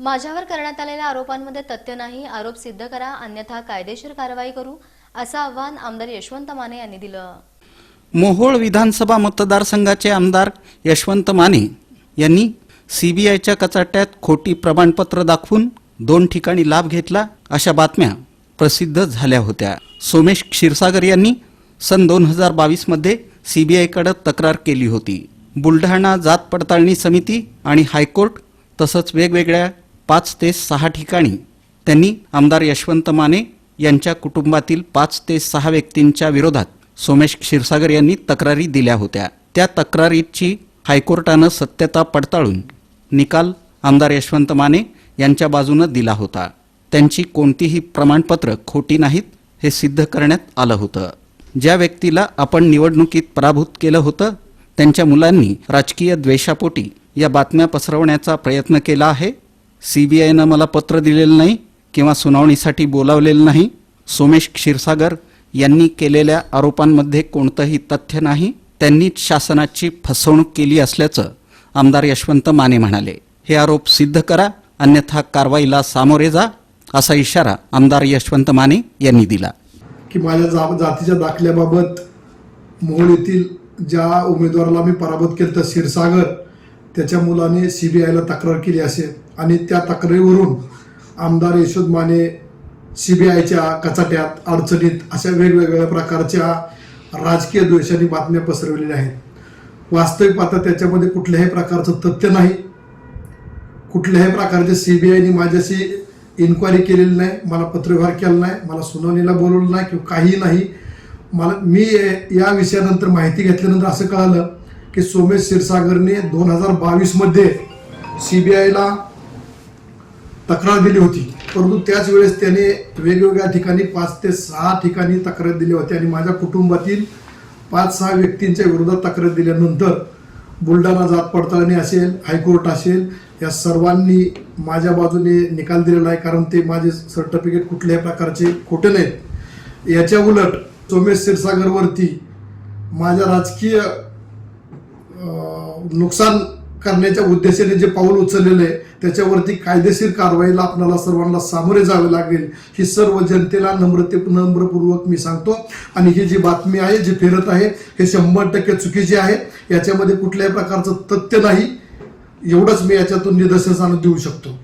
माझ्यावर करण्यात आलेल्या आरोपांमध्ये तथ्य नाही आरोप सिद्ध करा अन्यथा कायदेशीर कारवाई करू असं आव्हान आमदार यशवंत माने यांनी दिलं. मोहोळ विधानसभा मतदारसंघाचे आमदार यशवंत माने यांनी सीबीआयच्या कचाट्यात खोटी प्रमाणपत्र दाखवून दोन ठिकाणी लाभ घेतला अशा बातम्या प्रसिद्ध झाल्या होत्या. सोमेश क्षीरसागर यांनी सन दोन हजार बावीसमध्ये सीबीआयकडे तक्रार केली होती. बुलढाणा जात पडताळणी समिती आणि हायकोर्ट तसंच वेगवेगळ्या पाच ते सहा ठिकाणी त्यांनी आमदार यशवंत माने यांच्या कुटुंबातील पाच ते सहा व्यक्तींच्या विरोधात सोमेश क्षीरसागर यांनी तक्रारी दिल्या होत्या. त्या तक्रारीची हायकोर्टानं सत्यता पडताळून निकाल आमदार यशवंत माने यांच्या बाजूनं दिला होता. त्यांची कोणतीही प्रमाणपत्र खोटी नाहीत हे सिद्ध करण्यात आलं होतं. ज्या व्यक्तीला आपण निवडणुकीत पराभूत केलं होतं त्यांच्या मुलांनी राजकीय द्वेषापोटी या बातम्या पसरवण्याचा प्रयत्न केला आहे सीबीआयनं मला पत्र दिलेलं नाही किंवा सुनावणीसाठी बोलावलेलं नाही. सोमेश क्षीरसागर यांनी केलेल्या आरोपांमध्ये कोणतंही तथ्य नाही. त्यांनीच शासनाची फसवणूक केली असल्याचं आमदार यशवंत माने म्हणाले. हे आरोप सिद्ध करा अन्यथा कारवाईला सामोरे जा असा इशारा आमदार यशवंत माने यांनी दिला. की माझ्या जा जातीच्या दाखल्याबाबत मोहोळ येथील ज्या उमेदवाराला मी पराभूत केलं तर क्षीरसागर त्याच्या मुलाने सी बी आयला तक्रार केली असेल आणि त्या तक्रारीवरून आमदार यशोद माने सी बी आयच्या कचाट्यात अडचणीत अशा वेगवेगळ्या प्रकारच्या राजकीय द्वेषाने बातम्या पसरवलेल्या आहेत. वास्तविक पाहता त्याच्यामध्ये कुठल्याही प्रकारचं तथ्य नाही. कुठल्याही प्रकारचे सी बी आयने माझ्याशी इन्क्वायरी केलेली नाही मला पत्रव्यवहार केला नाही मला सुनावणीला बोलवलं नाही किंवा काही नाही. मला मी या विषयानंतर माहिती घेतल्यानंतर असं कळालं की सोमेश क्षीरसागरने दोन हजार बावीसमध्ये सी बी आयला तक्रार दिली होती. परंतु त्याच वेळेस त्याने वेगवेगळ्या ठिकाणी पाच ते सहा ठिकाणी तक्रार दिली होती आणि माझ्या कुटुंबातील पाच सहा व्यक्तींच्या विरोधात तक्रार दिल्यानंतर बुलढाणा जात पडताळणी असेल हायकोर्ट असेल या सर्वांनी माझ्या बाजूने निकाल दिलेला आहे. कारण ते माझे सर्टिफिकेट कुठल्याही प्रकारचे खोटे नाहीत. याच्या उलट सोमेश क्षीरसागरवरती माझ्या राजकीय नुकसान करण्याच्या उद्देशाने जे पाऊल उचललेलं आहे त्याच्यावरती कायदेशीर कारवाईला आपल्याला सर्वांना सामोरे जावे लागेल. ही सर्व जनतेला नम्रते नम्रपूर्वक मी सांगतो. आणि ही जी बातमी आहे जी फिरत आहे हे शंभर टक्के चुकीची आहे. याच्यामध्ये कुठल्याही प्रकारचं तथ्य नाही. एवढंच मी याच्यातून निदर्शनास आणून देऊ शकतो.